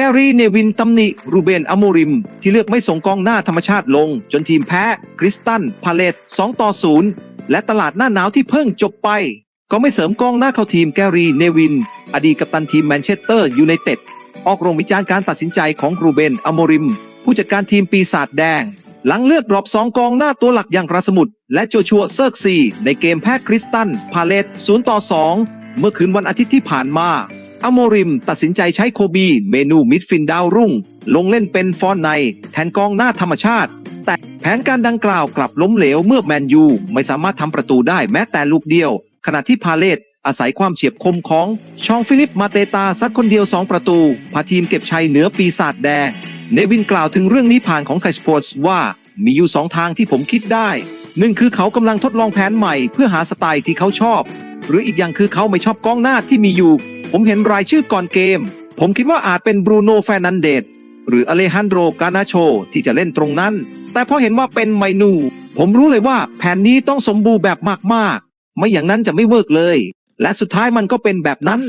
แกรี่เนวินตำหนิรูเบนอโมริม ที่เลือกไม่ส่งกองหน้าธรรมชาติลง จนทีมแพ้คริสตัน พาเลต2ต่อ0และตลาดหน้าหนาวที่เพิ่งจบไป ก็ไม่เสริมกองหน้าเข้าทีมแกรี่เนวิน อดีตกัปตันทีมแมนเชสเตอร์ยูไนเต็ดออกโรงวิจารณ์การตัดสินใจของรูเบนอโมริม ผู้จัดการทีมปีศาจแดง หลังเลือกรอปสองกองหน้าตัวหลักอย่างราสมุดและโจชัวเซิร์กซีในเกมแพ้คริสตัน พาเลต0ต่อ2เมื่อคืนวันอาทิตย์ที่ผ่านมา อโมริมตัดสินใจใช้โคบีเมนูมิดฟินดาวรุ่ง ลงเล่นเป็นฟอนใน แทนกองหน้าธรรมชาติ แต่แผนการดังกล่าวกลับล้มเหลวเมื่อแมนยู ไม่สามารถทำประตูได้แม้แต่ลูกเดียว ขณะที่พาเลตอาศัยความเฉียบคมของชองฟิลิปมาเตตาซัดคนเดียว 2 ประตู พาทีมเก็บชัยเหนือปีศาจแดงเนวินกล่าวถึงเรื่องนี้ผ่านของไคสปอร์ตว่ามีอยู่สองทางที่ผมคิดได้หนึ่งคือเขากำลังทดลองแผนใหม่เพื่อหาสไตล์ที่เขาชอบ หรืออีกอย่างคือเขาไม่ชอบกองหน้าที่มีอยู่ ผมเห็นรายชื่อก่อนเกม ผมคิดว่าอาจเป็นบรูโน่แฟร์นันเดสหรืออเลฮันโดรกานาโชที่จะเล่นตรงนั้น แต่พอเห็นว่าเป็นไมนู ผมรู้เลยว่าแผนนี้ต้องสมบูรณ์แบบมากๆ ไม่อย่างนั้นจะไม่เวิร์กเลย และสุดท้ายมันก็เป็นแบบนั้น